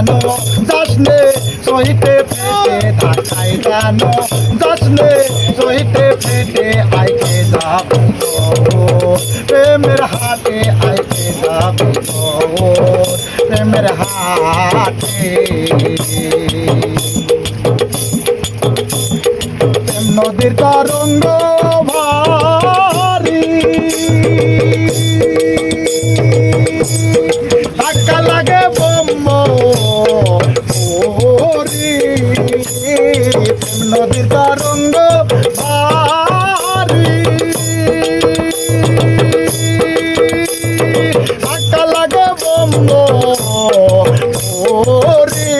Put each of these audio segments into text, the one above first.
যেন যাসনে সহিতে ফেটে ঢাকায় যেন যাসনে সহিতে ফেটে আইকে যাবি প্রেমের হাটে আইকে যাবি প্রেমের প্রেম নদীর তরঙ্গ তরঙ্গ ভারী। ধাক্কা লাগে বম্ব ওরে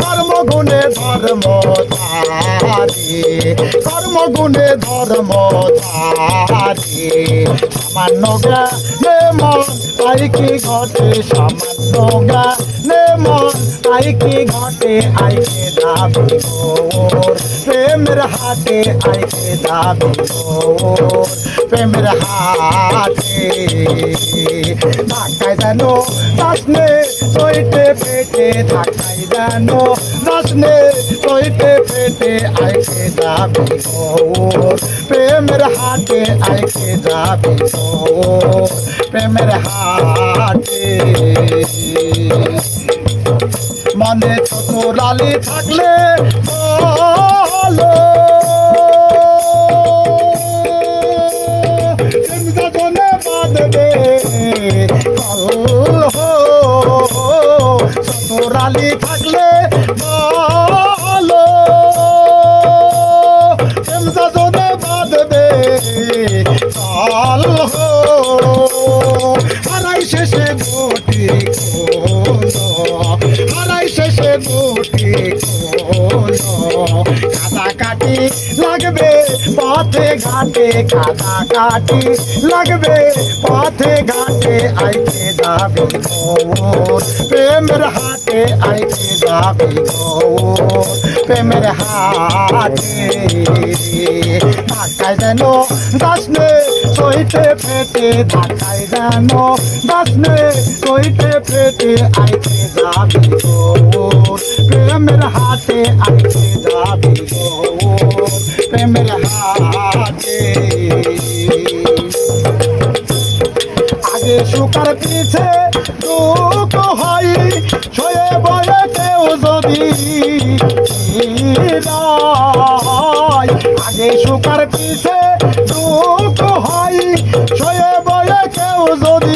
কর্মগুণে ধর্ম ধারি কর্মগুণে ধর্ম ধারি সামান্য জ্ঞানে মন, তাই কি ঘটে? সামান্য জ্ঞানে মন তাই কি ঘটে আইকে দাবি গোর প্রেমের হাটে আইকে দাবি গোর প্রেমের হাটে ধাক্কায় যেন দাসনে সইতে পেটে ধাক্কায় যেন দাসনে সইতে পেটে আইকে যাবি গোর প্রেমের হাটে আইকে যাবি গোর প্রেমের হাটে মনে ছোট লালি থাকলে কল হো ছোট লালি থাকলে বলো। লাগবে পথে ঘাটে কাদা কাটি লাগবে পথে ঘাটে আইতে যাবি গোর প্রেমের হাটে আইতে যাবি গোর প্রেমের হাটে ধাক্কায় যেন দাসনে সইতে ফেটে ধাক্কায় যেন দাসনে সইতে ফেটে আইতে যাবি গোর সুকার পিছে দুঃখ হয় ছয়ে বয়ে কেউ যদি। আগে সুকার পিছে দুঃখ হয় ছয়ে বয়ে কেউ যদি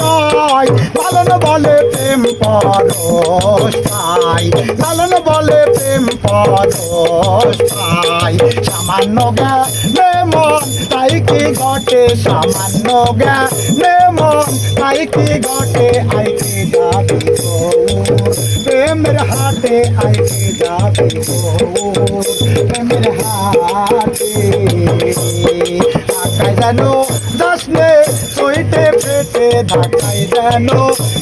নয় লালন বলে প্রেম পরশ পাই। লালন বলে প্রেম পরশ পাই। সামান্য জ্ঞানে মন, তাই কি ঘটে? সামান্য জ্ঞানে মন, তাই কি ঘটে? আইকে যাবি গৌর। প্রেমের হাটে আইকে যাবি প্রেমের দশনে সইতে ফেটে ঢাকায় যেন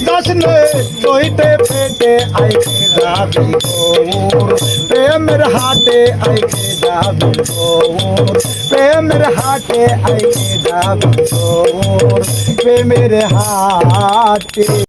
দশনে সইতে ফেটে আইকে যাবি গৌর। প্রেমের হাটে আইকে যাবি গৌর। প্রেমের হাটে আইকে যাবি গৌর। প্রেমের হাটে